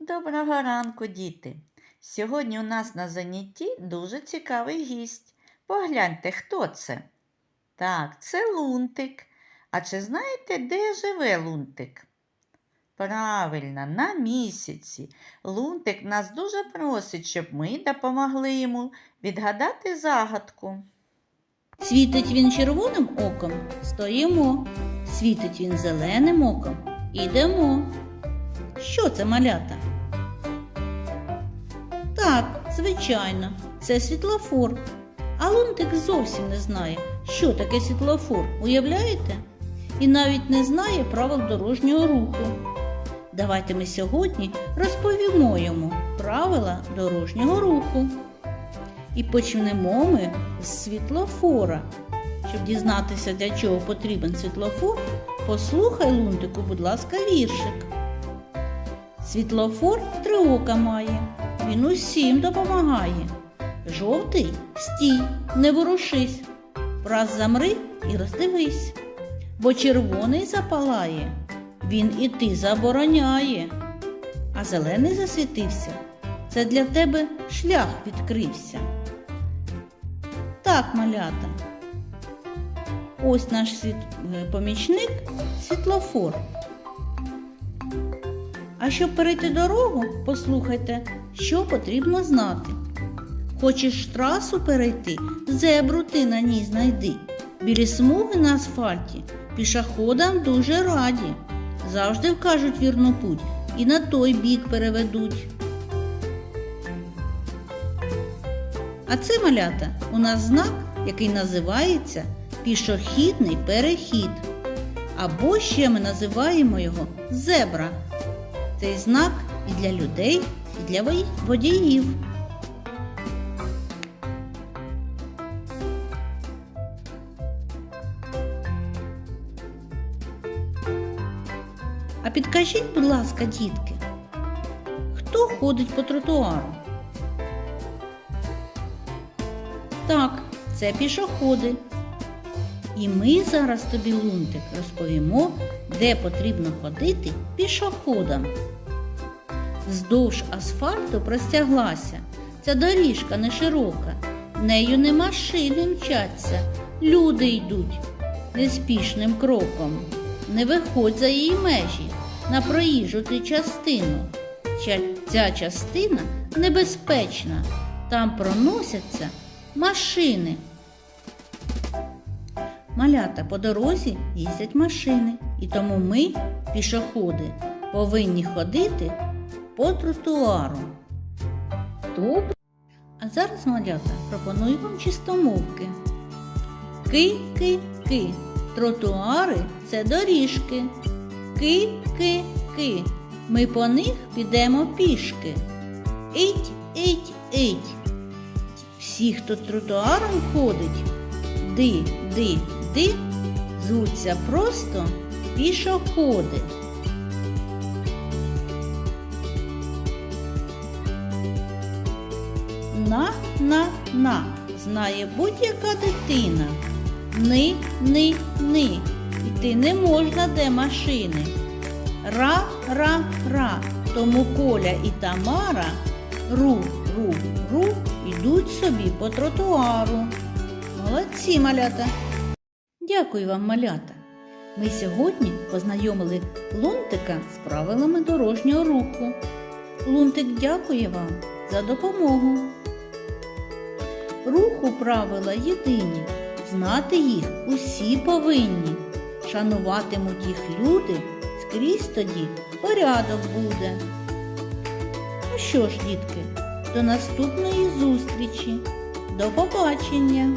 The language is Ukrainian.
Доброго ранку, діти! Сьогодні у нас на занятті дуже цікавий гість. Погляньте, хто це? Так, це лунтик. А чи знаєте, де живе лунтик? Правильно, на місяці. Лунтик нас дуже просить, щоб ми допомогли йому відгадати загадку. Світить він червоним оком, стоїмо. Світить він зеленим оком, ідемо. Що це малята? Так, звичайно, це світлофор. А лунтик зовсім не знає, що таке світлофор, уявляєте? І навіть не знає правил дорожнього руху. Давайте ми сьогодні розповімо йому правила дорожнього руху. І почнемо ми з світлофора. Щоб дізнатися, для чого потрібен світлофор, послухай лунтику, будь ласка, віршик. Світлофор три ока має, він усім допомагає. Жовтий стій, не ворушись, враз замри і роздивись, бо червоний запалає, він іти забороняє, а зелений засвітився. Це для тебе шлях відкрився. Так, малята. Ось наш світ... е, помічник світлофор. А щоб перейти дорогу, послухайте, що потрібно знати. Хочеш трасу перейти, зебру ти на ній знайди. Білі смуги на асфальті пішоходам дуже раді. Завжди вкажуть вірну путь і на той бік переведуть. А це малята у нас знак, який називається пішохідний перехід. Або ще ми називаємо його зебра. Цей знак і для людей, для водіїв. А підкажіть, будь ласка, дітки, хто ходить по тротуару? Так, це пішоходи. І ми зараз тобі, Лунтик, розповімо, де потрібно ходити пішоходам. Вздовж асфальту простяглася. Ця доріжка не широка. Нею не машини мчаться, люди йдуть неспішним кроком. Не виходь за її межі на проїжджу ти частину. Ця, частина небезпечна. Там проносяться машини. Малята по дорозі їздять машини, і тому ми, пішоходи, повинні ходити по тротуару. Добре. А зараз, малята, пропоную вам чистомовки. Ки-ки-ки. Тротуари це доріжки. Ки-ки-ки. Ми по них підемо пішки. Іть, іть, іть. Всі, хто тротуаром ходить, ди, ди, ди, звуться просто пішоходи. На, на, на, знає будь-яка дитина. Ни, ни, ни, іти не можна де машини. Ра, ра, ра, тому Коля і Тамара ру, ру, ру йдуть собі по тротуару. Молодці, малята! Дякую вам, малята! Ми сьогодні познайомили Лунтика з правилами дорожнього руху. Лунтик дякує вам за допомогу. Руху правила єдині, знати їх усі повинні. Шануватимуть їх люди, скрізь тоді порядок буде. Ну що ж, дітки, до наступної зустрічі. До побачення!